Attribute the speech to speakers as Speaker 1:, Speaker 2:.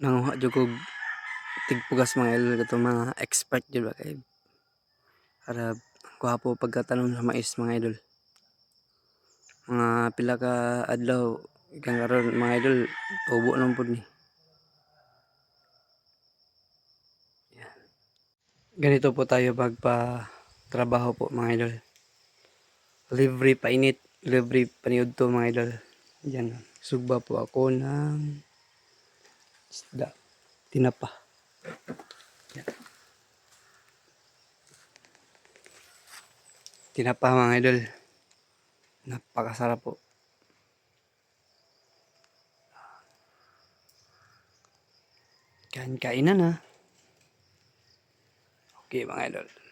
Speaker 1: nanguha jud kog tigpugas mga idol kato mga expert jud ba kay para kuha pagkatanom sa mais mga idol. Mga pila ka adlaw ikan karon mga idol tubo lang pud ni. Yan. ganito po tayo magpa trabaho po mga idol. Libre painit libre paniud to mga idol. Yan. Sugba po ako ng isda. Tinapa. Yan. tinapa mga idol. Napakasarap po. Kain kainan na okay mga idol